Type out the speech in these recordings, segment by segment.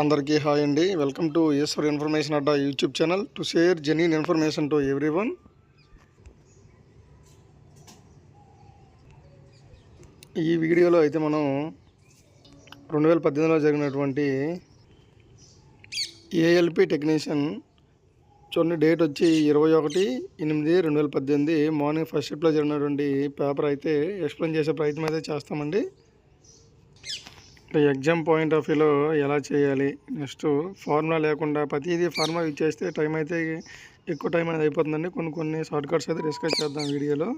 అందరికీ హాయ్ అండి. Welcome to Eshwar information Adda YouTube channel. To share genuine information to every one ఈ వీడియోలో అయితే మనం రెండు వేల పద్దెనిమిదిలో జరిగినటువంటి ఏఎల్పి టెక్నీషియన్ చూడండి డేట్ వచ్చి ఇరవై ఒకటి ఎనిమిది రెండు వేల పద్దెనిమిది మార్నింగ్ ఫస్ట్ షిఫ్ట్లో జరిగినటువంటి పేపర్ అయితే ఎక్స్ప్లెయిన్ చేసే ప్రయత్నం అయితే చేస్తామండి. ఎగ్జామ్ పాయింట్ ఆఫ్ వ్యూలో ఎలా చేయాలి? నెక్స్ట్ ఫార్ములా లేకుండా ప్రతిదీ ఫార్ములా యూజ్ చేస్తే టైం అయితే ఎక్కువ టైం అనేది అయిపోతుందండి. కొన్ని కొన్ని షార్ట్ కట్స్ అయితే డిస్కస్ చేద్దాం వీడియోలో.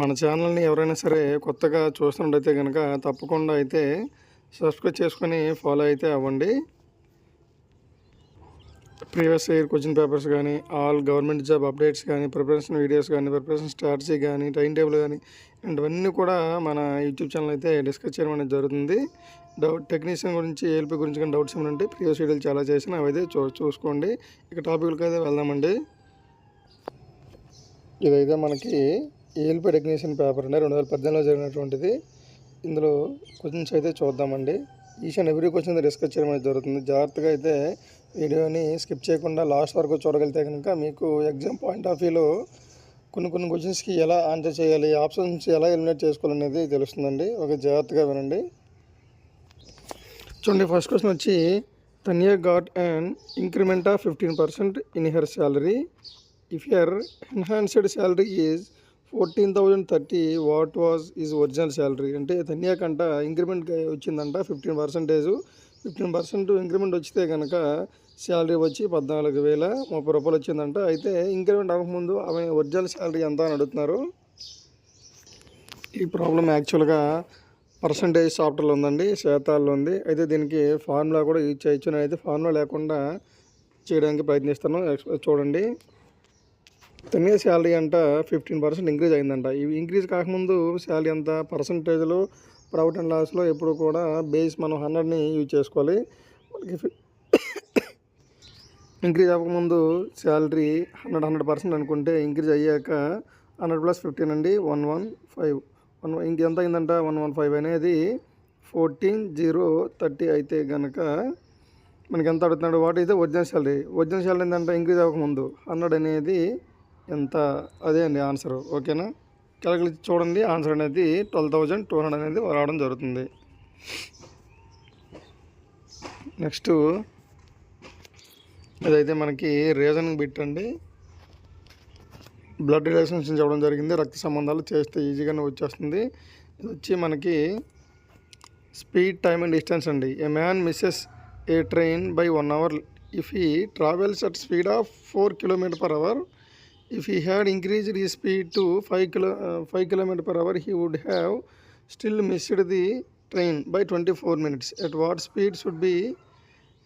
మన ఛానల్ని ఎవరైనా సరే కొత్తగా చూస్తున్నట్టయితే కనుక తప్పకుండా అయితే సబ్స్క్రైబ్ చేసుకొని ఫాలో అయితే అవ్వండి. ప్రీవియస్ ఇయర్ క్వశ్చన్ పేపర్స్ కానీ ఆల్ గవర్నమెంట్ జాబ్ అప్డేట్స్ కానీ ప్రిపరేషన్ వీడియోస్ కానీ ప్రిపరేషన్ స్ట్రాటజీ కానీ టైం టేబుల్ కానీ ఇలాంటివన్నీ కూడా మన యూట్యూబ్ ఛానల్ అయితే డిస్కస్ చేయడం అనేది జరుగుతుంది. డౌట్ టెక్నీషియన్ గురించి ఏఎల్పి గురించి కానీ డౌట్స్ ఏమంటే ఉంటే ప్రీవియస్ వీడియోలు చాలా చేసిన అవైతే చూ చూసుకోండి. ఇక టాపిక్లకి అయితే వెళ్దామండి. ఇదైతే మనకి ఏఎల్పి టెక్నీషియన్ పేపర్ అండి. రెండు వేల పద్దెనిమిదిలో జరిగినటువంటిది. ఇందులో క్వశ్చన్స్ అయితే చూద్దామండి. Each and every question discuss చేయడం అనేది జరుగుతుంది. జాగ్రత్తగా అయితే వీడియోని స్కిప్ చేయకుండా లాస్ట్ వరకు చూడగలిగితే కనుక మీకు ఎగ్జామ్ పాయింట్ ఆఫ్ వ్యూలో కొన్ని కొన్ని క్వశ్చన్స్కి ఎలా ఆన్సర్ చేయాలి ఆప్షన్స్ ఎలా ఎలిమినేట్ చేసుకోవాలనేది తెలుస్తుందండి. ఒక జాగ్రత్తగా వినండి. చూడండి ఫస్ట్ క్వశ్చన్ వచ్చి Tanya got and increment of fifteen percent in her salary if her enhanced salary is fourteen thousand thirty what was is original salary అంటే తన్యా కంట ఇంక్రిమెంట్ వచ్చిందంట fifteen percentage fifteen percent increment వచ్చితే కనుక salary వచ్చి పద్నాలుగు వేల ముప్పై రూపాయలు వచ్చిందంట. అయితే ఇంక్రిమెంట్ అవ్వకముందు ఆమె ఒరిజినల్ శాలరీ ఎంత అని అడుగుతున్నారు. ఈ ప్రాబ్లం యాక్చువల్గా పర్సంటేజ్ సాఫ్ట్వేర్లో ఉందండి శాతాల్లో ఉంది. అయితే దీనికి ఫార్ములా కూడా యూజ్ చేయొచ్చు. నేను అయితే ఫార్ములా లేకుండా చేయడానికి ప్రయత్నిస్తాను. చూడండి. తనే శాలరీ అంట ఫిఫ్టీన్ పర్సెంట్ ఇంక్రీజ్ అయిందంట. ఇవి ఇంక్రీజ్ కాకముందు శాలరీ అంత పర్సంటేజ్లో ప్రాఫిట్ అండ్ లాస్లో ఎప్పుడు కూడా బేస్ మనం హండ్రెడ్ని యూజ్ చేసుకోవాలి. మనకి ఇంక్రీజ్ అవ్వకముందు శాలరీ హండ్రెడ్ హండ్రెడ్ పర్సెంట్ అనుకుంటే ఇంక్రీజ్ అయ్యాక హండ్రెడ్ ప్లస్ ఫిఫ్టీన్ అండి వన్ వన్ ఫైవ్. వన్ ఇంకెంత అయిందంట? వన్ వన్ ఫైవ్ అనేది ఫోర్టీన్ జీరో థర్టీ అయితే కనుక మనకి ఎంత అడుగుతున్నాడు? వాట్ అయితే ఒరిజినల్ శాలరీ? ఒరిజినల్ శాలరీ ఏంటంటే ఇంక్రీజ్ అవ్వకముందు హండ్రెడ్ అనేది ఎంత? అదే అండి ఆన్సర్. ఓకేనా? క్యాలిక్యులేట్ చూడండి. ఆన్సర్ అనేది ట్వెల్వ్ థౌజండ్ టూ హండ్రెడ్ అనేది రావడం జరుగుతుంది. నెక్స్ట్ ఇదైతే మనకి రీజనింగ్ బిట్ అండి బ్లడ్ రిలేషన్స్ చెప్పడం జరిగింది. రక్త సంబంధాలు చేస్తే ఈజీగానే వచ్చేస్తుంది. ఇది వచ్చి మనకి స్పీడ్ టైమ్ అండ్ డిస్టెన్స్ అండి. A man misses a train by one hour if he travels at speed of four kilometre per hour if he had increased he speed to five kilo five kilometre per hour he would have still missed the train by twenty four minutes at what speed should be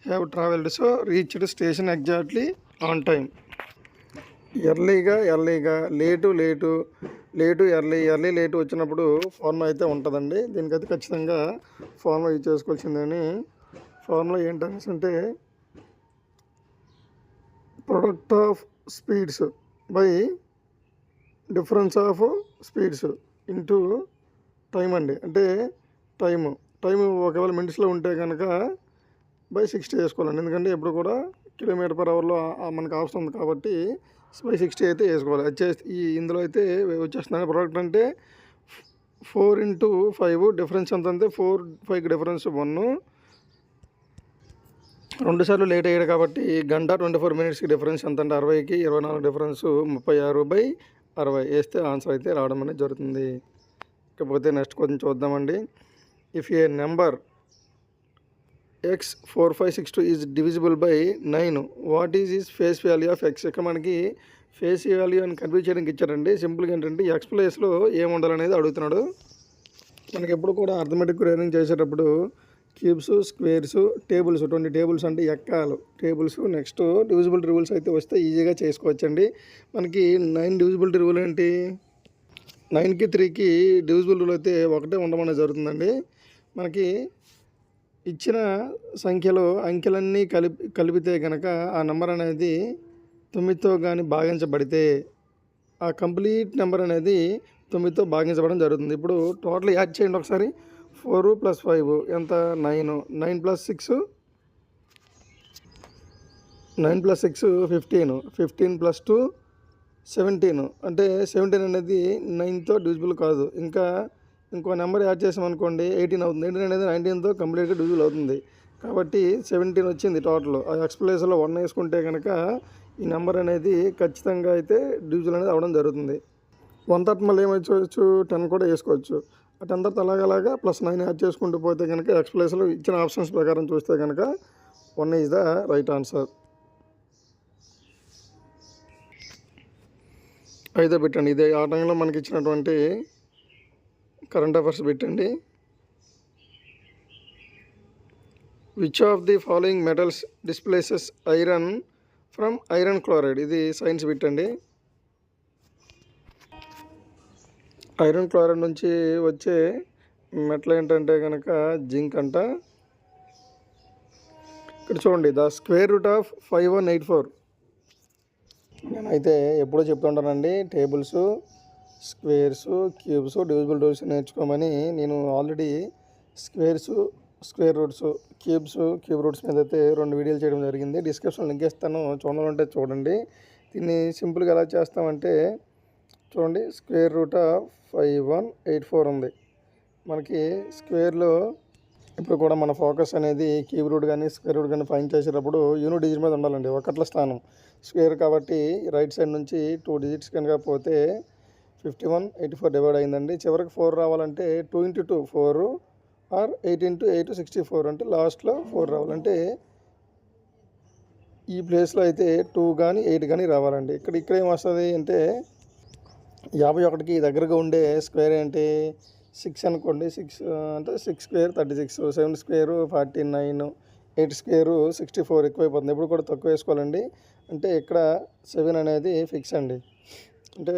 have travelled so reached station exactly on time ఎర్లీగా ఎర్లీగా late late late early early late వచ్చినప్పుడు formula అయితే ఉంటుందండి. దీనికైతే ఖచ్చితంగా formula use చేసుకోవాల్సిందని. Formula ఏంటనేసి అంటే product of speeds by difference of speeds into time అండి. అంటే టైము టైం ఒకవేళ మినిట్స్లో ఉంటే కనుక బై సిక్స్టీ వేసుకోవాలండి. ఎందుకంటే ఎప్పుడు కూడా కిలోమీటర్ పర్ అవర్లో మనకు ఆప్షన్ ఉంది కాబట్టి బై సిక్స్టీ అయితే వేసుకోవాలి. అది ఈ ఇందులో అయితే వచ్చేస్తుంది ప్రోడక్ట్ అంటే ఫోర్ ఇంటూ ఫైవ్ డిఫరెన్స్ ఎంత అంటే ఫోర్ ఫైవ్కి డిఫరెన్స్ వన్ రెండు సార్లు లేట్ అయ్యాడు కాబట్టి గంట ట్వంటీ ఫోర్ మినిట్స్కి డిఫరెన్స్ ఎంత అంటే అరవైకి ఇరవై నాలుగు డిఫరెన్స్ ముప్పై ఆరు బై అరవై వేస్తే ఆన్సర్ అయితే రావడం అనేది జరుగుతుంది. ఇకపోతే నెక్స్ట్ కొంచెం చూద్దామండి. If a number x four five six two is divisible by nine what is is face value of x ఇక్కడ మనకి ఫేస్ వాల్యూ అని కన్ఫ్యూజ్ చేయడానికి ఇచ్చారండి. సింపుల్గా ఏంటంటే ఎక్స్ ప్లేస్లో ఏముండాలనేది అడుగుతున్నాడు. మనకి ఎప్పుడు కూడా అర్థమెటిక్ రేనింగ్ చేసేటప్పుడు cubes squares tables twenty tables అంటే ఎక్కాలు. టేబుల్స్ నెక్స్ట్ డివిజిబిలిటీ రూల్స్ అయితే వస్తే ఈజీగా చేసుకోవచ్చండి. మనకి నైన్ డివిజిబిలిటీ రూల్ ఏంటి? నైన్కి త్రీకి డివిజిబుల్ రూల్ అయితే ఒకటే ఉండమని జరుగుతుందండి. మనకి ఇచ్చిన సంఖ్యలో అంకెలన్నీ కలిపి కలిపితే కనుక ఆ నెంబర్ అనేది తొమ్మిదితో కానీ భాగించబడితే ఆ కంప్లీట్ నెంబర్ అనేది తొమ్మిదితో భాగించబడడం జరుగుతుంది. ఇప్పుడు టోటల్ యాడ్ చేయండి ఒకసారి. ఫోర్ ప్లస్ ఫైవ్ ఎంత? Nine. Nine plus six? Nine plus six fifteen. Fifteen plus two seventeen. అంటే సెవెంటీన్ అనేది నైన్తో డివిజిబుల్ కాదు. ఇంకా ఇంకో నెంబర్ యాడ్ చేసామనుకోండి ఎయిటీన్ అవుతుంది. ఎయిటీన్ అనేది నైన్టీన్తో కంప్లీట్గా డివిజిబుల్ అవుతుంది. కాబట్టి సెవెంటీన్ వచ్చింది టోటల్. ఆ ఎక్స్ప్లేస్లో వన్ వేసుకుంటే కనుక ఈ నెంబర్ అనేది ఖచ్చితంగా అయితే డివిజువల్ అనేది అవడం జరుగుతుంది. వన్ తర్వాత మళ్ళీ ఏమైపోవచ్చు టెన్ కూడా వేసుకోవచ్చు. ఆ టెన్ అలాగలాగా ప్లస్ నైన్ యాడ్ చేసుకుంటూ పోతే కనుక ఎక్స్ప్లేస్లో ఇచ్చిన ఆప్షన్స్ ప్రకారం చూస్తే కనుక one is the right answer. ఐదో పెట్టండి ఇదే ఆ టైంలో మనకి ఇచ్చినటువంటి కరెంట్ అఫైర్స్ పెట్టండి. Which of the following metals displaces iron from iron chloride ఇది సైన్స్ పెట్టండి. ఐరన్ క్లోరైడ్ నుంచి వచ్చే మెట్లు ఏంటంటే కనుక జింక్ అంట. ఇక్కడ చూడండి the square root of five one eight four. నేనైతే ఎప్పుడూ చెప్తుంటానండి tables squares cubes divisible roots నేర్చుకోమని నేను already squares square roots cubes cube roots మీద అయితే రెండు వీడియోలు చేయడం జరిగింది. డిస్క్రిప్షన్ లింక్ ఇస్తాను చూడాలంటే చూడండి. దీన్ని సింపుల్గా ఎలా చేస్తామంటే చూడండి square root of five one eight four ఉంది. మనకి స్క్వేర్లో ఇప్పుడు కూడా మన ఫోకస్ అనేది క్యూబ్ రూట్ కానీ స్క్వేర్ రూట్ కానీ ఫైన్ చేసేటప్పుడు యూనిట్ డిజిట్ మీద ఉండాలండి ఒకట్ల స్థానం. స్క్వేర్ కాబట్టి రైట్ సైడ్ నుంచి టూ డిజిట్స్ కనుక పోతే fifty one eighty four divide అయిందండి. చివరికి ఫోర్ రావాలంటే two into two four or eight into eight sixty four అంటే లాస్ట్లో ఫోర్ రావాలంటే ఈ ప్లేస్లో అయితే టూ కానీ ఎయిట్ కానీ రావాలండి. ఇక్కడ ఇక్కడ ఏం వస్తుంది అంటే యాభై ఒకటికి దగ్గరగా ఉండే స్క్వేర్ ఏంటి? సిక్స్ అనుకోండి. సిక్స్ అంటే six square thirty six seven square forty nine eight square sixty four ఎక్కువైపోతుంది. ఎప్పుడు కూడా తక్కువ వేసుకోవాలండి. అంటే ఇక్కడ సెవెన్ అనేది ఫిక్స్ అండి. అంటే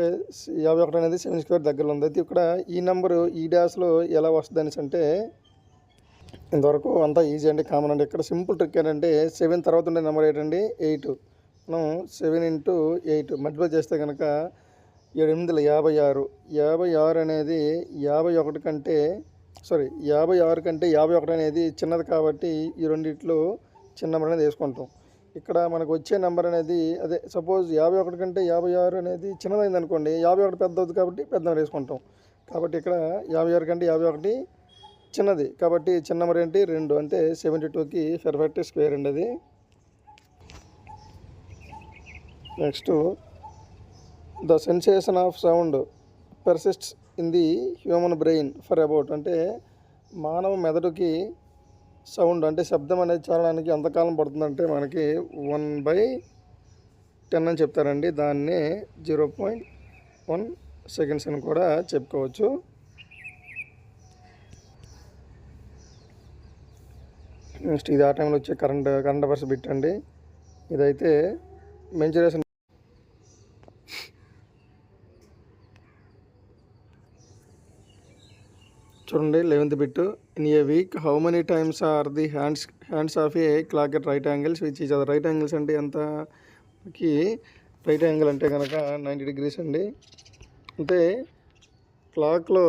యాభై ఒకటి అనేది సెవెన్ స్క్వేర్ దగ్గరలో ఉంది. అయితే ఇక్కడ ఈ నెంబరు ఈ డాష్లో ఎలా వస్తుంది అనేసి అంటే ఇంతవరకు అంతా ఈజీ అండి కామన్ అండి. ఇక్కడ సింపుల్ ట్రిక్ ఏంటంటే సెవెన్ తర్వాత ఉండే నెంబర్ ఏంటండి? ఎయిట్. మనం సెవెన్ ఇంటూ ఎయిట్ మల్టిప్లై చేస్తే కనుక ఎనిమిది వందల యాభై ఆరు. యాభై ఆరు అనేది యాభై ఒకటి కంటే సారీ యాభై ఆరు కంటే యాభై ఒకటి అనేది చిన్నది కాబట్టి ఈ రెండిట్లో చిన్న నెంబర్ అనేది వేసుకుంటాం. ఇక్కడ మనకు వచ్చే నెంబర్ అనేది అదే సపోజ్ యాభై ఒకటి కంటే యాభై ఆరు అనేది చిన్నదైంది అనుకోండి యాభై ఒకటి పెద్ద అవుతుంది కాబట్టి పెద్ద నెంబర్ వేసుకుంటాం. కాబట్టి ఇక్కడ యాభై ఆరు కంటే యాభై ఒకటి చిన్నది కాబట్టి చిన్న నెంబర్ ఏంటి? రెండు. అంటే సెవెంటీ టూకి పెర్ఫెక్ట్ స్క్వేర్ అండి అది next the sensation of sound persists in the human brain for about అంటే మానవ మెదడుకి సౌండ్ అంటే శబ్దం అనేది చాలడానికి ఎంతకాలం పడుతుందంటే మనకి వన్ బై టెన్ అని చెప్తారండి. దాన్నే జీరో పాయింట్ వన్ సెకండ్స్ అని కూడా చెప్పుకోవచ్చు. నెక్స్ట్ ఇది ఆ టైంలో వచ్చే కరెంట్ కరెంట్ అఫైర్స్ పెట్టండి ఇదైతే మెన్చురేషన్ చూడండి eleventh bit in a week how many times are the hands hands of a clock at right angles which is right angles అంటే ఎంత? రైట్ యాంగిల్ అంటే కనుక నైంటీ డిగ్రీస్ అండి. అంటే క్లాక్లో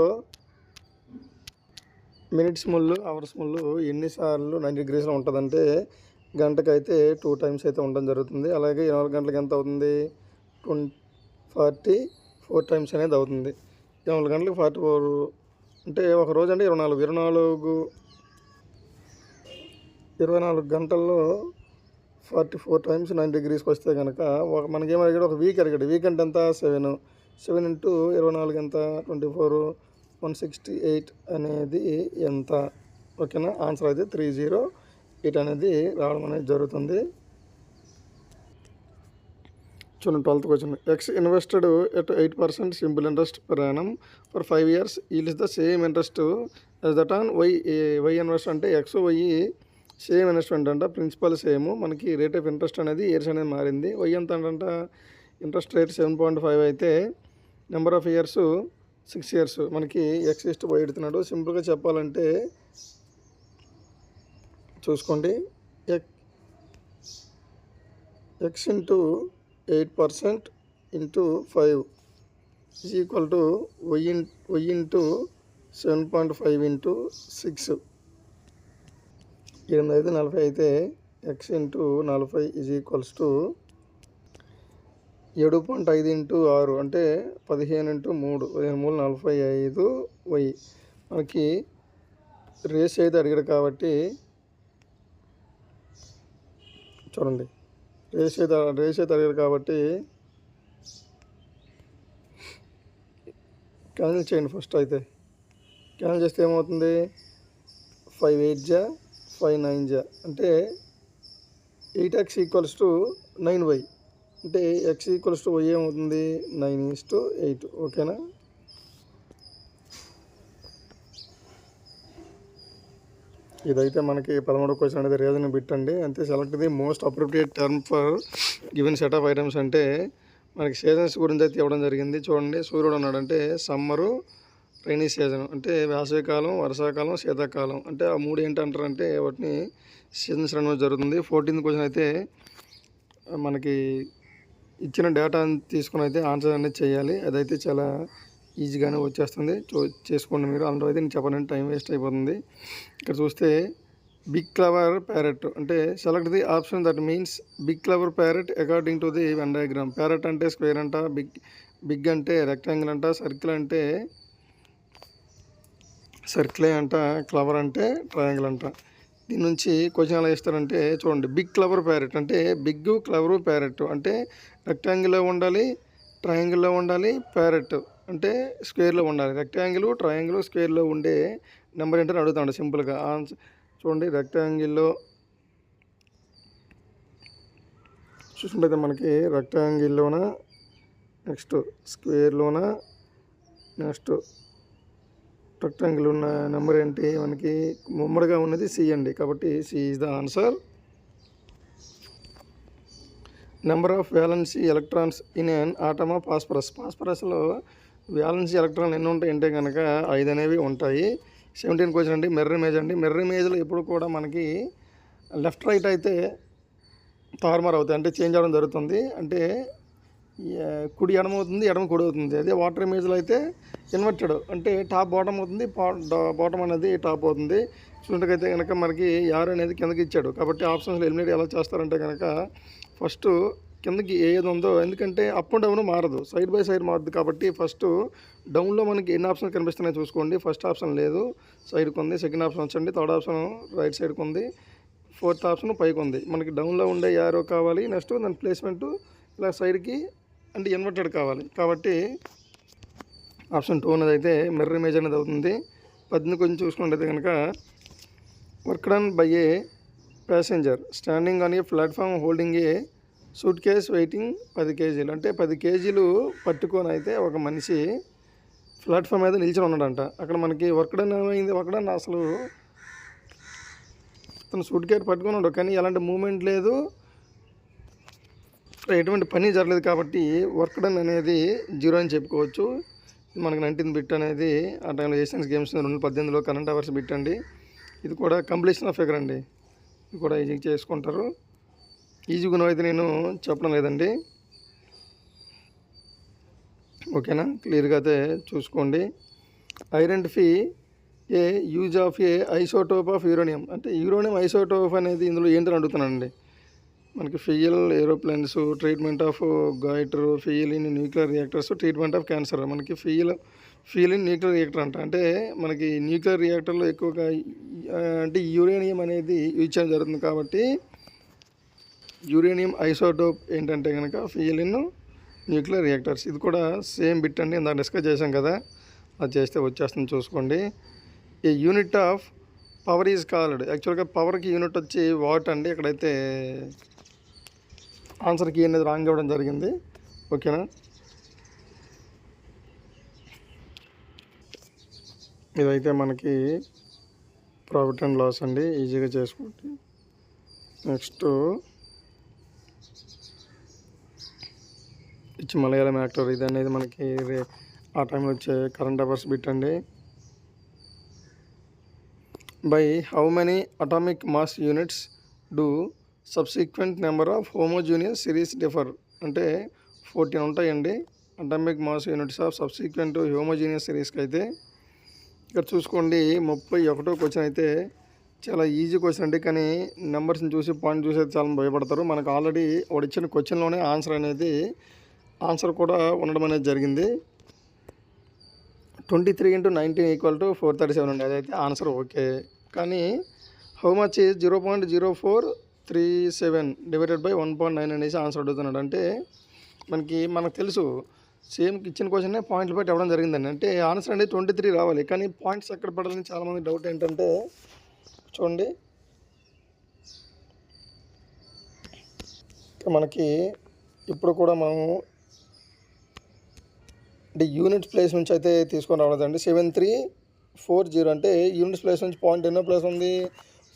మినిట్స్ ముళ్ళు అవర్స్ ముళ్ళు ఎన్నిసార్లు నైంటీ డిగ్రీస్లో ఉంటుందంటే గంటకైతే టూ టైమ్స్ అయితే ఉండడం జరుగుతుంది. అలాగే ఇరవై నాలుగు గంటలకు ఎంత అవుతుంది? ట్వంటీ ఫార్టీ ఫోర్ టైమ్స్ అనేది అవుతుంది. ఇరవై నాలుగు గంటలకు ఫార్టీ ఫోర్ అంటే ఒక రోజు అంటే ఇరవై నాలుగు ఇరవై నాలుగు ఇరవై నాలుగు గంటల్లో ఫార్టీ ఫోర్ టైమ్స్ నైన్ డిగ్రీస్కి వస్తే కనుక ఒక మనకేం ఒక వీక్ అడిగాడు. వీక్ అంటే ఎంత? సెవెన్. సెవెన్ ఇంటూ ఇరవై నాలుగు ఎంత? Twenty four one sixty eight అనేది ఎంత? ఓకేనా? ఆన్సర్ అయితే త్రీ జీరో ఎయిట్ అనేది రావడం అనేది జరుగుతుంది. చూడండి twelfth question x invested at eight percent simple interest ప్రయాణం for five years yield is the same interest as that on y y invest అంటే ఎక్స్ వై సేమ్ ఇన్వెస్ట్మెంట్ అంట. Principal same మనకి rate of interest అనేది years అనేది మారింది. Y ఎంత అంట? Interest rate seven point five అయితే number of years six years మనకి ఎక్స్ ఇస్ట్ వై ఎడుతున్నాడు సింపుల్గా చెప్పాలంటే చూసుకోండి. ఎక్ x into eight percent into five is equal to వెయ్యి వెయ్యి y into seven point five into six. ఎనిమిది ఐదు నలభై అయితే ఎక్స్ ఇంటూ నలభై ఈజ్ ఈక్వల్స్ టు ఏడు పాయింట్ ఐదు ఇంటూ ఆరు అంటే పదిహేను ఇంటూ మూడు పదిహేను మూడు నలభై ఐదు వై. మనకి రేస్ అయితే అడిగాడు కాబట్టి చూడండి. రేస్ అయితే తరగదు కాబట్టి క్యాన్సిల్ చేయండి ఫస్ట్ అయితే. క్యాన్సిల్ చేస్తే ఏమవుతుంది? ఫైవ్ ఎయిట్ జా ఫైవ్ నైన్ జా. అంటే eight x equals to nine y. అంటే ఎక్స్ ఈక్వల్స్ టు వై ఏమవుతుంది? Nine is to eight. ఓకేనా? ఇదైతే మనకి పదమూడో క్వశ్చన్ అనేది రీజన్ పెట్టండి అంతే select the most appropriate term for given set of items అంటే మనకి సీజన్స్ గురించి అయితే ఇవ్వడం జరిగింది. చూడండి సూర్యుడు ఉన్నాడంటే సమ్మరు రైనీ సీజన్ అంటే వేసవికాలం వర్షాకాలం శీతాకాలం. అంటే ఆ మూడు ఏంటంటారంటే వాటిని సీజన్స్ అనేది జరుగుతుంది. ఫోర్టీన్త్ క్వశ్చన్ అయితే మనకి ఇచ్చిన డేటా తీసుకుని అయితే ఆన్సర్ అనేది చేయాలి. అదైతే చాలా ఈజీగానే వచ్చేస్తుంది. చూ చేసుకోండి మీరు. అందులో అయితే నేను చెప్పాలంటే టైం వేస్ట్ అయిపోతుంది. ఇక్కడ చూస్తే బిగ్ క్లవర్ ప్యారెట్ అంటే select the option that means big clever parrot according to the venn diagram parrot అంటే స్క్వేర్ అంట బిగ్ బిగ్ అంటే రెక్టాంగిల్ అంట సర్కిల్ అంటే సర్కిలే అంట క్లవర్ అంటే ట్రయాంగిల్ అంట. దీని నుంచి క్వశ్చన్ ఎలా ఇస్తారంటే చూడండి. బిగ్ క్లవర్ ప్యారెట్ అంటే బిగ్ క్లవరు ప్యారెట్ అంటే రెక్టాంగిల్లో ఉండాలి ట్రయాంగిల్లో ఉండాలి ప్యారెట్ అంటే స్క్వేర్లో ఉండాలి. రెక్టాంగిల్ ట్రయాంగిల్ స్క్వేర్లో ఉండే నెంబర్ ఏంటని అడుగుతాడు సింపుల్గా. ఆన్సర్ చూడండి రెక్టాంగిల్లో చూసినట్టయితే మనకి రెక్టాంగిల్లోన నెక్స్ట్ స్క్వేర్లోన నెక్స్ట్ రెక్టాంగిల్ ఉన్న నెంబర్ ఏంటి? మనకి ముమ్మడిగా ఉన్నది సి అండి. కాబట్టి C is the answer. Number of valency electrons in an atom of phosphorus? ఫాస్ఫరస్లో valence electron ఎన్ని ఉంటాయి అంటే కనుక ఐదు అనేవి ఉంటాయి. సెవెంటీన్ క్వశ్చన్ అండి మిర్రర్ ఇమేజ్ అండి. మిర్రర్ ఇమేజ్లో ఎప్పుడు కూడా మనకి లెఫ్ట్ రైట్ అయితే తారుమారు అవుతాయి. అంటే చేంజ్ అవడం జరుగుతుంది. అంటే కుడి ఎడమ అవుతుంది ఎడమ కుడి అవుతుంది. అదే వాటర్ ఇమేజ్లో అయితే ఇన్వర్టెడ్ అంటే టాప్ బాటమ్ అవుతుంది. బాటమ్ అనేది టాప్ అవుతుంది. చూసినట్టుకైతే కనుక మనకి యార్ అనేది కిందకి ఇచ్చాడు. కాబట్టి ఆప్షన్స్లో ఎలిమినేట్ ఎలా చేస్తారంటే కనుక ఫస్ట్ కిందకి ఏది ఉందో. ఎందుకంటే అప్ అండ్ డౌన్ మారదు. సైడ్ బై సైడ్ మారదు కాబట్టి ఫస్ట్ డౌన్లో మనకి ఎన్ని ఆప్షన్ కనిపిస్తున్నాయి చూసుకోండి. ఫస్ట్ ఆప్షన్ లేదు. సైడ్కి ఉంది సెకండ్ ఆప్షన్ వచ్చండి. థర్డ్ ఆప్షన్ రైట్ సైడ్కి ఉంది ఫోర్త్ ఆప్షన్ పైకి ఉంది. మనకి డౌన్లో ఉండే యారో కావాలి. నెక్స్ట్ దాని ప్లేస్మెంట్ ఇలా సైడ్కి అంటే ఇన్వర్టెడ్ కావాలి. కాబట్టి ఆప్షన్ టూ అనేది అయితే మిర్రర్ ఇమేజ్ అనేది అవుతుంది. పద్దెనిమిది కొంచెం చూసుకుంటే కనుక work done by a passenger standing on a platform holding a suitcase weighing పది కేజీలు. అంటే పది కేజీలు పట్టుకొని అయితే ఒక మనిషి ప్లాట్ఫామ్ మీద నిలిచి ఉన్నాడంట. అక్కడ మనకి వర్క్ ఏమైంది? వర్క్ అసలు తను సూట్ కేర్ పట్టుకొని కానీ ఎలాంటి మూమెంట్ లేదు. ఎటువంటి పని జరగలేదు కాబట్టి వర్క్ డన్ అనేది జీరో అని చెప్పుకోవచ్చు. మనకి నైన్టీన్ బిట్ అనేది ఆ టైంలో ఏషియన్స్ గేమ్స్ రెండు వేల పద్దెనిమిదిలో కరెంట్ అవర్స్ బిట్ అండి. ఇది కూడా కంప్లీషన్ ఆఫ్ ఫిగర్ అండి. ఇది కూడా ఈజీ చేసుకుంటారు. ఈజీ గుణం అయితే నేను చెప్పడం లేదండి. ఓకేనా? క్లియర్గా అయితే చూసుకోండి. Identify a use of an isotope of uranium. అంటే యూరోనియం ఐసోటోప్ అనేది ఇందులో ఏంటని అడుగుతున్నానండి. మనకి fuel aeroplanes treatment of goitre fuel in nuclear reactors treatment of cancer. మనకి fuel fuel in nuclear reactor అంట. అంటే మనకి న్యూక్లియర్ రియాక్టర్లో ఎక్కువగా అంటే యూరేనియం అనేది యూజ్ చేయడం జరుగుతుంది కాబట్టి యురేనియం ఐసోటోప్ ఏంటంటే కనుక ఫియల్ ఇన్ న్యూక్లియర్ రియాక్టర్స్. ఇది కూడా సేమ్ బిట్ అండి ఇందాక డిస్కస్ చేశాం కదా. అది చేస్తే వచ్చేస్తుంది చూసుకోండి. A unit of power is called. యాక్చువల్గా పవర్కి యూనిట్ వచ్చి వాట్ అండి? ఇక్కడైతే ఆన్సర్కి అనేది రాంగ్ ఇవ్వడం జరిగింది. ఓకేనా? ఇదైతే మనకి ప్రాఫిట్ అండ్ లాస్ అండి ఈజీగా చేసుకోండి నెక్స్ట్ ఇచ్చి మలయాళం యాక్టర్ ఇది అనేది మనకి ఆ టైంలో వచ్చే కరెంట్ అఫైర్స్ బిట్ అండి. By how many atomic mass units do subsequent number of homogeneous series differ అంటే ఫోర్టీన్ ఉంటాయండి. Atomic mass units of subsequent homogeneous సిరీస్కి అయితే ఇక్కడ చూసుకోండి ముప్పై ఒకటో క్వశ్చన్ అయితే చాలా ఈజీ క్వశ్చన్ అండి. కానీ నెంబర్స్ని చూసి పాయింట్ చూసి అయితే చాలా భయపడతారు. మనకు ఆల్రెడీ వాడు ఇచ్చిన క్వశ్చన్లోనే ఆన్సర్ అనేది ఆన్సర్ కూడా ఉండడం అనేది జరిగింది. Twenty three into nineteen equal to four thirty seven అండి అదైతే ఆన్సర్ ఓకే. కానీ how much is zero point zero four three seven divided by one point nine అనేసి ఆన్సర్ అడుగుతున్నాడు. అంటే మనకి మనకు తెలుసు సేమ్ ఇచ్చిన క్వశ్చనే పాయింట్లు బట్టి ఇవ్వడం జరిగిందండి. అంటే ఆన్సర్ అనేది ట్వంటీ త్రీ రావాలి. కానీ పాయింట్స్ ఎక్కడ పడాలని చాలామంది డౌట్ ఏంటంటే చూడండి. మనకి ఇప్పుడు కూడా మనము అంటే యూనిట్ ప్లేస్ నుంచి అయితే తీసుకొని రావలేదండి. సెవెన్ త్రీ ఫోర్ జీరో అంటే యూనిట్స్ ప్లేస్ నుంచి పాయింట్ ఎన్నో ప్లేస్ ఉంది.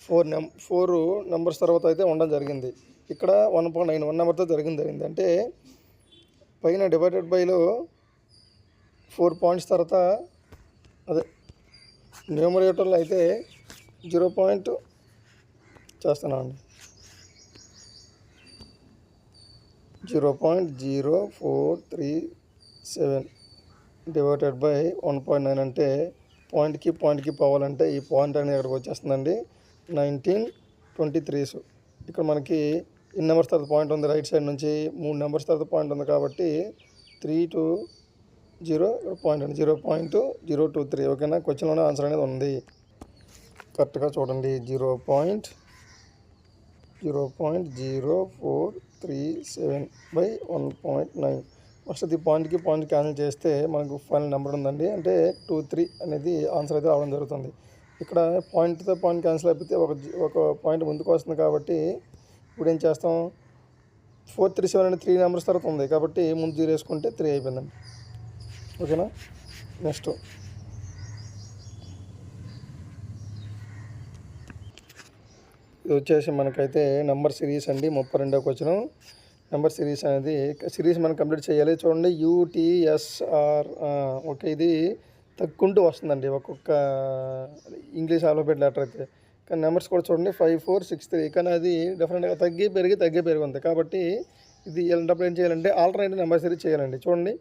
ఫోర్ నెం ఫోర్ నెంబర్స్ తర్వాత అయితే ఉండడం జరిగింది. ఇక్కడ వన్ పాయింట్ నైన్ వన్ నెంబర్తో జరిగింది జరిగింది. అంటే పైన డివైడెడ్ బైలో ఫోర్ పాయింట్స్ తర్వాత అదే న్యూమరేటర్లో అయితే జీరో పాయింట్ చేస్తున్నామండి zero point zero four three seven divided by one point nine అంటే పాయింట్కి పాయింట్కి పోవాలంటే ఈ పాయింట్ అనేది ఇక్కడికి వచ్చేస్తుందండి. Nineteen twenty threes. ఇక్కడ మనకి ఇన్ నెంబర్స్ తర్వాత పాయింట్ ఉంది రైట్ సైడ్ నుంచి మూడు నెంబర్స్ తర్వాత పాయింట్ ఉంది కాబట్టి త్రీ టు జీరో పాయింట్ అండి. Zero point zero two three. ఓకేనా? క్వశ్చన్లోనే ఆన్సర్ అనేది ఉంది. కరెక్ట్గా చూడండి. Zero point zero point zero four three seven by one point nine. First అది పాయింట్కి పాయింట్ క్యాన్సిల్ చేస్తే మనకు ఫైనల్ నెంబర్ ఉందండి. అంటే టూ త్రీ అనేది ఆన్సర్ అయితే రావడం జరుగుతుంది. ఇక్కడ పాయింట్తో పాయింట్ క్యాన్సిల్ అయిపోతే ఒక ఒక పాయింట్ ముందుకు వస్తుంది కాబట్టి ఇప్పుడు ఏం చేస్తాం? ఫోర్ త్రీ సెవెన్ అనేది త్రీ నెంబర్స్ తర్వాత ఉంది కాబట్టి ముందు జీరో వేసుకుంటే త్రీ అయిపోయిందండి. ఓకేనా? నెక్స్ట్. ఇది వచ్చేసి మనకైతే నెంబర్ సిరీస్ అండి. ముప్పై రెండో వచ్చినాం నెంబర్ సిరీస్ అనేది సిరీస్ మనం కంప్లీట్ చేయాలి. చూడండి యూటీఎస్ఆర్ ఓకే ఇది తక్కుంటూ వస్తుందండి. ఒక్కొక్క ఇంగ్లీష్ ఆల్ఫాబెట్ లెటర్ అయితే. కానీ నెంబర్స్ కూడా చూడండి ఫైవ్ ఫోర్ సిక్స్ త్రీ. కానీ అది డిఫరెంట్గా తగ్గి పెరిగి తగ్గి పెరిగి ఉంది. కాబట్టి ఇది ఎలాంటప్పుడు ఏం చేయాలంటే ఆల్టర్నేటివ్ నెంబర్ సిరీస్ చేయాలండి. చూడండి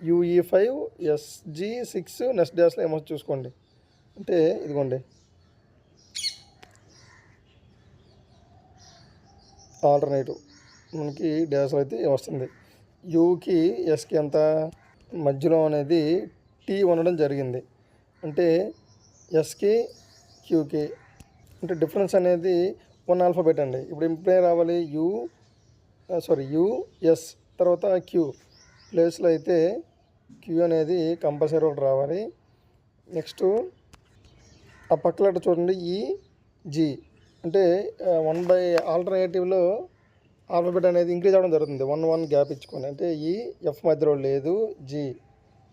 UE five SG six next డాష్లో ఏమో చూసుకోండి. అంటే ఇదిగోండి. ఆల్టర్నేటివ్ మనకి డాష్లో అయితే వస్తుంది. యూకి ఎస్కి ఎంత? మధ్యలో అనేది టీ ఉండడం జరిగింది. అంటే ఎస్కి క్యూకి అంటే డిఫరెన్స్ అనేది వన్ ఆల్ఫాబెట్ అండి. ఇప్పుడు ఇప్పుడే రావాలి యూ సారీ యుఎస్ తర్వాత క్యూ. ప్లేస్లో అయితే క్యూ అనేది కంపల్సరీ ఒకటి రావాలి. నెక్స్ట్ ఆ పక్కన చూడండి ఈ జీ. అంటే వన్ బై ఆల్టర్నేటివ్లో ఆల్ఫాబెట్ అనేది ఇంక్రీజ్ అవ్వడం జరుగుతుంది. వన్ వన్ గ్యాప్ ఇచ్చుకొని. అంటే ఈ ఎఫ్ మధ్యలో లేదు జీ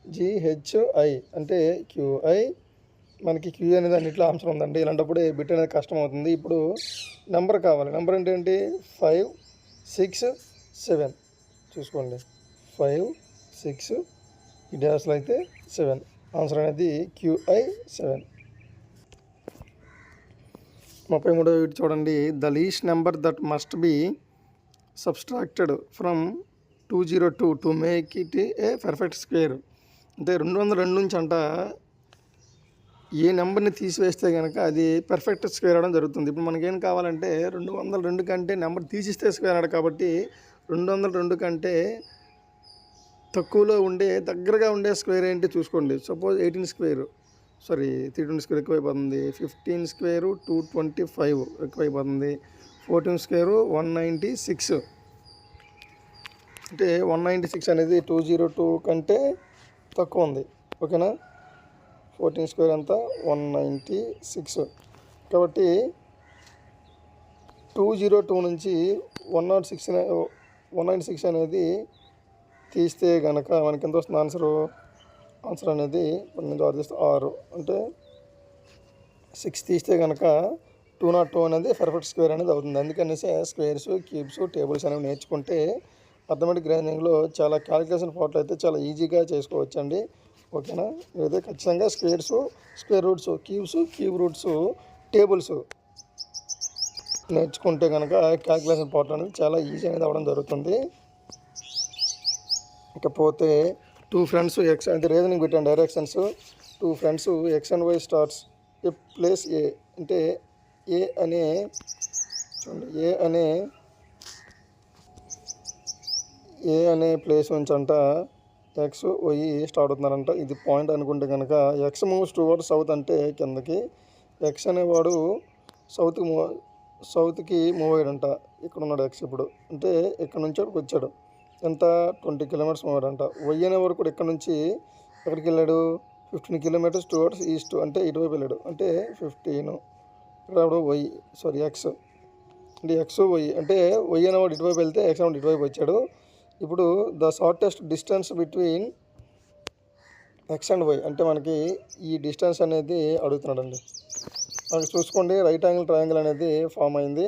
జిహెచ్ఐ అంటే క్యూఐ. మనకి క్యూ అనేది అన్నింటిలో అంశం ఉందండి. ఇలాంటప్పుడు బిట్ అనేది కష్టం అవుతుంది ఇప్పుడు నెంబర్ కావాలి. నెంబర్ ఏంటంటే ఫైవ్ సిక్స్ సెవెన్. చూసుకోండి. ఫైవ్ సిక్స్ ఈ డ్యాష్లో అయితే సెవెన్. ఆన్సర్ అనేది క్యూఐ సెవెన్. ముప్పై మూడో వీటి చూడండి. The least number that must be subtracted from two zero two to make it a perfect square. అంటే రెండు వందల రెండు నుంచి అంట ఏ నెంబర్ని తీసివేస్తే కనుక అది పర్ఫెక్ట్ స్క్వేర్ అవడం జరుగుతుంది. ఇప్పుడు మనకేం కావాలంటే రెండు వందల రెండు కంటే నెంబర్ తీసిస్తే స్క్వేర్ అవ్వడం కాబట్టి రెండు వందల రెండు కంటే తక్కువలో ఉండే దగ్గరగా ఉండే స్క్వేర్ ఏంటి చూసుకోండి. Suppose eighteen square sorry three twenty square ఎక్కువైపోతుంది. Fifteen square two twenty five ఎక్కువైపోతుంది. Fourteen square one ninety six. అంటే వన్ నైంటీ సిక్స్ అనేది టూ జీరో టూ కంటే తక్కువ ఉంది. ఓకేనా? ఫోర్టీన్ స్క్వేర్ అంతా వన్ నైంటీ సిక్స్. కాబట్టి టూ జీరో టూ నుంచి one nought six one ninety six అనేది తీస్తే కనుక మనకి ఎంత వస్తుంది ఆన్సరు? ఆన్సర్ అనేది పన్నెండు ఆరు తీస్తే ఆరు. అంటే సిక్స్ తీస్తే కనుక టూ నాట్ టూ అనేది పర్ఫెక్ట్ స్క్వేర్ అనేది అవుతుంది. అందుకనేసి స్క్వేర్స్ క్యూబ్స్ టేబుల్స్ అనేవి నేర్చుకుంటే అథమెటిక్ గ్రైండింగ్లో చాలా క్యాలిక్యులేషన్ పార్ట్లు అయితే చాలా ఈజీగా చేసుకోవచ్చండి. ఓకేనా? ఇదైతే ఖచ్చితంగా squares square roots cubes cube roots tables నేర్చుకుంటే కనుక క్యాలిక్యులేషన్ పార్ట్ అనేది చాలా ఈజీ అనేది అవ్వడం జరుగుతుంది. ఇకపోతే టూ ఫ్రెండ్స్ ఎక్స్ అంటే రీజనింగ్ పెట్టాను directions two friends x and y starts a place A అంటే ఏ అనే చూడండి ఏ అనే ఏ అనే ప్లేస్ నుంచి అంట ఎక్స్ వై స్టార్ట్ అవుతున్నారంట. ఇది పాయింట్ అనుకుంటే కనుక ఎక్స్ మూవ్స్ టువర్డ్ సౌత్ అంటే కిందకి ఎక్స్ అనేవాడు సౌత్కి మూవ్ సౌత్కి మూవ్ అయ్యాడంట. ఇక్కడ ఉన్నాడు ఎక్స్ ఇప్పుడు. అంటే ఇక్కడ నుంచి అక్కడికి వచ్చాడు. ఎంత? ట్వంటీ కిలోమీటర్స్ మూవ్ అయ్యాడంట. వై అనేవాడు కూడా ఇక్కడ నుంచి ఎక్కడికి వెళ్ళాడు? ఫిఫ్టీన్ కిలోమీటర్స్ టువర్డ్స్ ఈస్ట్ అంటే ఇటువైపు వెళ్ళాడు. అంటే ఫిఫ్టీన్ ఇక్కడ వై సారీ ఎక్స్ అంటే ఎక్స్ వై అంటే వై అనేవాడు ఇటువైపు వెళ్తే ఎక్స్ అనేవాడు ఇటువైపు వచ్చాడు. ఇప్పుడు the shortest distance between x and y అంటే మనకి ఈ డిస్టెన్స్ అనేది అడుగుతున్నాడండి. మనకి చూసుకోండి రైట్ యాంగిల్ ట్రయాంగిల్ అనేది ఫామ్ అయింది.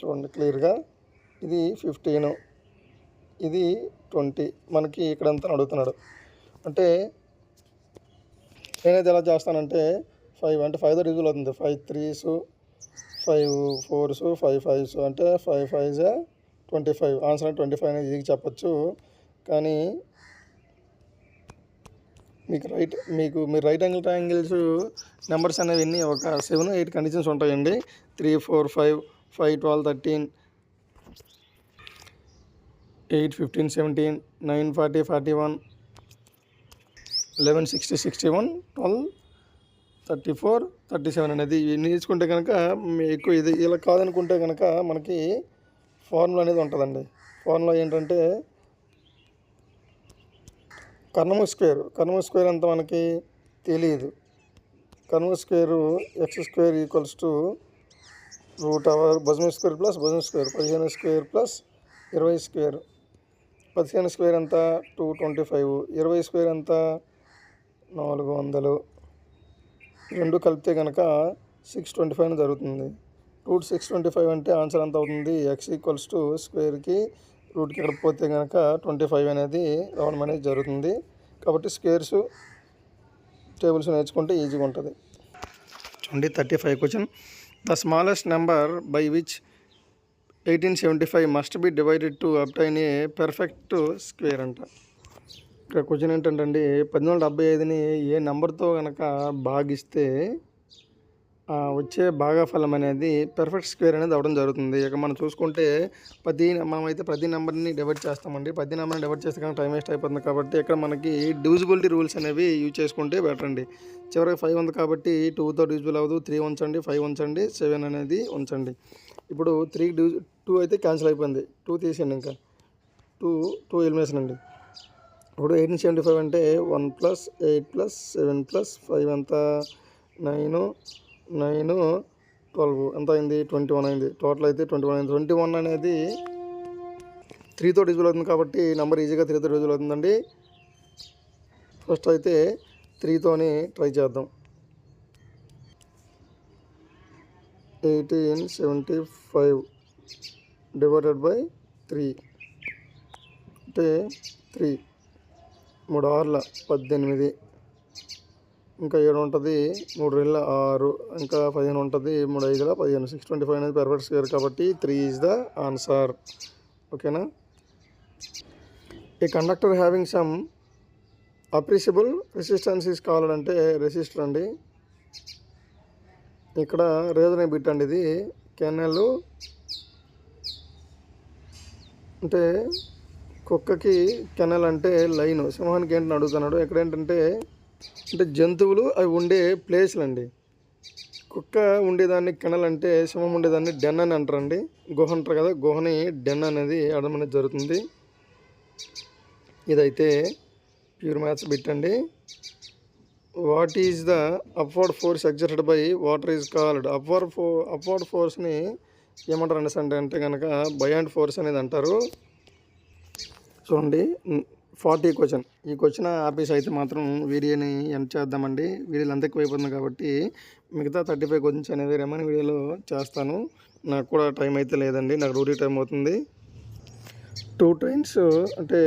చూడండి క్లియర్గా ఇది ఫిఫ్టీన్ ఇది ట్వంటీ మనకి ఇక్కడంతా అడుగుతున్నాడు. అంటే నేనైతే ఎలా చేస్తానంటే ఫైవ్ అంటే ఫైవ్ రిజువల్ అవుతుంది. Five threes five fours five fives అంటే five fives twenty five. Answer twenty five అనేది ఈజీగా చెప్పచ్చు. కానీ మీకు రైట్ మీకు మీరు రైట్ యాంగిల్ ట్రయాంగిల్స్ నెంబర్స్ అనేవి ఎన్ని? ఒక సెవెన్ ఎయిట్ కండిషన్స్ ఉంటాయండి. Three four five five twelve thirteen eight fifteen seventeen nine forty forty one eleven sixty sixty one twelve thirty four thirty seven అనేది నేర్చుకుంటే కనుక ఎక్కువ ఇది ఇలా కాదనుకుంటే కనుక మనకి ఫార్ములా అనేది ఉంటుందండి. ఫార్ములా ఏంటంటే కర్ణము స్క్వేర్ కర్ణము స్క్వేర్ అంత మనకి తెలియదు కర్ణము square x square equals to root over భుజం స్క్వేర్ ప్లస్ భుజం స్క్వేర్ పదిహేను స్క్వేర్ ప్లస్ ఇరవై స్క్వేర్. పదిహేను స్క్వేర్ ఎంత? Two twenty five. ఇరవై స్క్వేర్ ఎంత? నాలుగు వందలు. రెండు కలిపితే కనుక సిక్స్ ట్వంటీ ఫైవ్ జరుగుతుంది. రూట్ సిక్స్ ట్వంటీ ఫైవ్ అంటే ఆన్సర్ ఎంత అవుతుంది? ఎక్స్ ఈక్వల్స్ టు స్క్వేర్కి రూట్కి ఇక్కడ పోతే కనుక ట్వంటీ ఫైవ్ అనేది రావడం అనేది జరుగుతుంది. కాబట్టి స్క్వేర్స్ టేబుల్స్ నేర్చుకుంటే ఈజీగా ఉంటుంది. చూడండి thirty five question the smallest number by which eighteen seventy five must be divided to obtain a perfect square అంట. క్వశ్చన్ ఏంటంటే అండి పద్దెనిమిది వందల డెబ్బై ఐదుని ఏ నెంబర్తో కనుక భాగిస్తే వచ్చే భాగఫలం అనేది పెర్ఫెక్ట్ స్క్వేర్ అనేది అవ్వడం జరుగుతుంది. ఇక మనం చూసుకుంటే ప్రతి మనమైతే ప్రతి నెంబర్ని డివైడ్ చేస్తామండి. ప్రతి నెంబర్ని డివైడ్ చేస్తే కనుక టైం వేస్ట్ అయిపోతుంది కాబట్టి ఇక్కడ మనకి డివిజిబిలిటీ రూల్స్ అనేవి యూజ్ చేసుకుంటే బెటర్ అండి. చివరికి ఫైవ్ ఉంది కాబట్టి టూతో డివిజిబుల్ అవ్వదు. త్రీ ఉంచండి ఫైవ్ ఉంచండి సెవెన్ అనేది ఉంచండి. ఇప్పుడు త్రీ డివి టూ అయితే క్యాన్సిల్ అయిపోయింది. టూ తీసేయండి ఇంకా. టూ టూ ఎలిమినేషన్ అండి. ఇప్పుడు ఎయిటీన్ సెవెంటీ ఫైవ్ అంటే one plus eight plus seven plus five ఎంత? Nine nine twelve. ఎంత అయింది? ట్వంటీ వన్ అయింది. టోటల్ అయితే ట్వంటీ వన్ అయింది. ట్వంటీ వన్ అనేది త్రీతో డిజిబుల్ అవుతుంది కాబట్టి నెంబర్ ఈజీగా త్రీతో డిజిబుల్ అవుతుందండి. ఫస్ట్ అయితే త్రీతోని ట్రై చేద్దాం. Eighteen seventy five divided by three అంటే త్రీ మూడు ఆరుల పద్దెనిమిది. ఇంకా ఏడు ఉంటుంది మూడు రెండు ఆరు. ఇంకా పదిహేను ఉంటుంది మూడు ఐదుల పదిహేను. సిక్స్ ట్వంటీ ఫైవ్ అనేది పెర్ఫెక్ట్ స్క్వేర్ కాబట్టి త్రీ ఈజ్ ద ఆన్సర్ ఓకేనా? ఈ conductor having some appreciable resistances కావాలంటే రెసిస్టర్ అండి. ఇక్కడ రేజనే బిట్ అండి ఇది. కెనల్ అంటే కుక్కకి కెనల్ అంటే లైన్. సింహానికి ఏంటని అడుగుతున్నాడు? ఇక్కడ ఏంటంటే అంటే జంతువులు అవి ఉండే ప్లేస్లు అండి కుక్క ఉండేదాన్ని కెనల్ అంటే సింహం ఉండేదాన్ని డెన్ అని అంటారండి. గుహ అంటారు కదా గుహని డెన్ అనేది అడడం అనేది జరుగుతుంది. ఇదైతే ప్యూర్ మ్యాథ్స్ బిట్ అండి. What is the upward force exerted by water is called? Upward ఫో అప్వర్డ్ ఫోర్స్ని ఏమంటారు అనేసి అంటే అంటే కనుక బయాండ్ ఫోర్స్ అనేది అంటారు. చూడండి. ఫార్టీ క్వశ్చన్ ఈ క్వశ్చన్ ఆపేసి అయితే మాత్రం వీడియోని ఎండ్ చేద్దామండి. వీడియోలు అంత ఎక్కువైపోతుంది కాబట్టి మిగతా థర్టీ ఫైవ్ క్వశ్చన్స్ అనేవి రెమన్ వీడియోలో చేస్తాను. నాకు కూడా టైం అయితే లేదండి. నాకు డ్యూటీ టైం అవుతుంది. టూ ట్రైన్స్ అంటే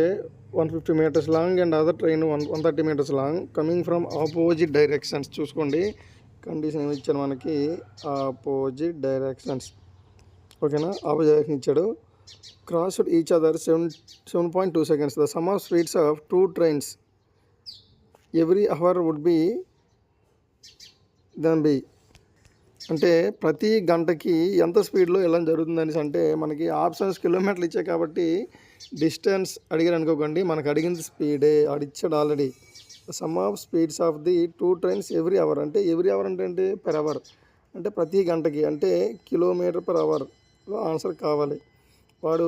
one fifty metres long and other train one one thirty metres long coming from opposite directions చూసుకోండి. కండిషన్ ఏమి ఇచ్చారు మనకి? ఆపోజిట్ డైరెక్షన్స్ ఓకేనా ఆపోజిట్ డైరెక్షన్ ఇచ్చాడు. Crossed each other seven seven point two seconds the sum of speeds of two trains every hour would be be అంటే ప్రతి గంటకి ఎంత స్పీడ్లో వెళ్ళడం జరుగుతుంది అంటే మనకి ఆప్షన్స్ కిలోమీటర్లు ఇచ్చాయి కాబట్టి డిస్టెన్స్ అడిగారు అనుకోకండి. మనకు అడిగింది స్పీడే అడిచ్చాడు already. Sum of speeds of the two trains every hour అంటే ఎవ్రీ అవర్ అంటే అంటే పెర్ అవర్ అంటే ప్రతి గంటకి. అంటే కిలోమీటర్ పర్ అవర్లో ఆన్సర్ కావాలి. వాడు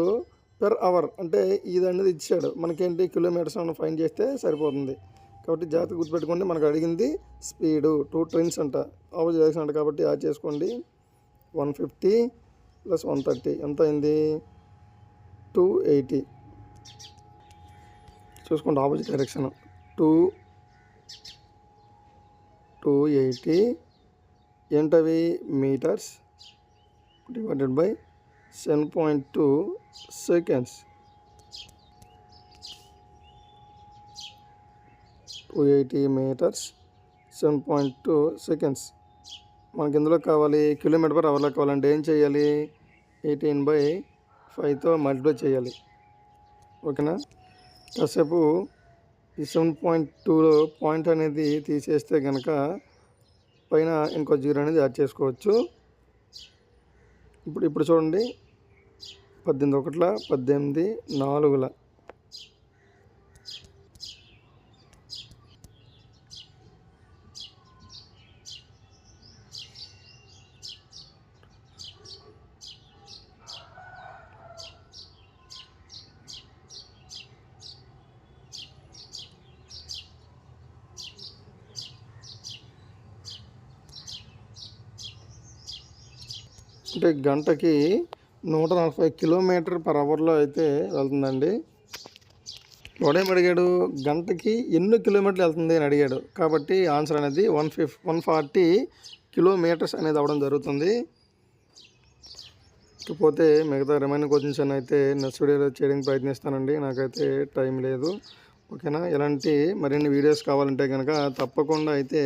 పెర్ అవర్ అంటే ఇది అనేది ఇచ్చాడు. మనకేంటి కిలోమీటర్స్ మనం ఫైన్ చేస్తే సరిపోతుంది. కాబట్టి జాగ్రత్త గుర్తుపెట్టుకోండి మనకు అడిగింది స్పీడు టూ ట్రైన్స్ అంట. ఆపోజిట్ డైరెక్షన్ అంట కాబట్టి యాడ్ చేసుకోండి. One fifty plus one thirty ఎంత అయింది? టూ ఎయిటీ చూసుకోండి opposite direction two two eighty ఏంటవి? Metres divided by seven point two seconds two eighty metres seven point two seconds మనకి ఇందులో కావాలి కిలోమీటర్ పర్ అవర్లో కావాలంటే ఏం చేయాలి? ఎయిటీన్ బై ఫైవ్తో మల్టిప్లై చేయాలి. ఓకేనా? కాసేపు ఈ సెవెన్ పాయింట్ టూలో పాయింట్ అనేది తీసేస్తే కనుక పైన ఇంకో జీరో అనేది యాడ్ చేసుకోవచ్చు. ఇప్పుడు ఇప్పుడు చూడండి. పద్దెనిమిది ఒకట్ల పద్దెనిమిది నాలుగుల. అంటే గంటకి నూట నలభై కిలోమీటర్ పర్ అవర్లో అయితే వెళ్తుందండి. వాడేం అడిగాడు? గంటకి ఎన్ని కిలోమీటర్లు వెళ్తుంది అని అడిగాడు. కాబట్టి ఆన్సర్ అనేది one fifty one forty kilometres అనేది అవ్వడం జరుగుతుంది. ఇకపోతే మిగతా రిమైనింగ్ క్వశ్చన్స్ అని అయితే నెక్స్ట్ వీడియోలో చేయడానికి ప్రయత్నిస్తానండి. నాకైతే టైం లేదు. ఓకేనా? ఇలాంటి మరిన్ని వీడియోస్ కావాలంటే కనుక తప్పకుండా అయితే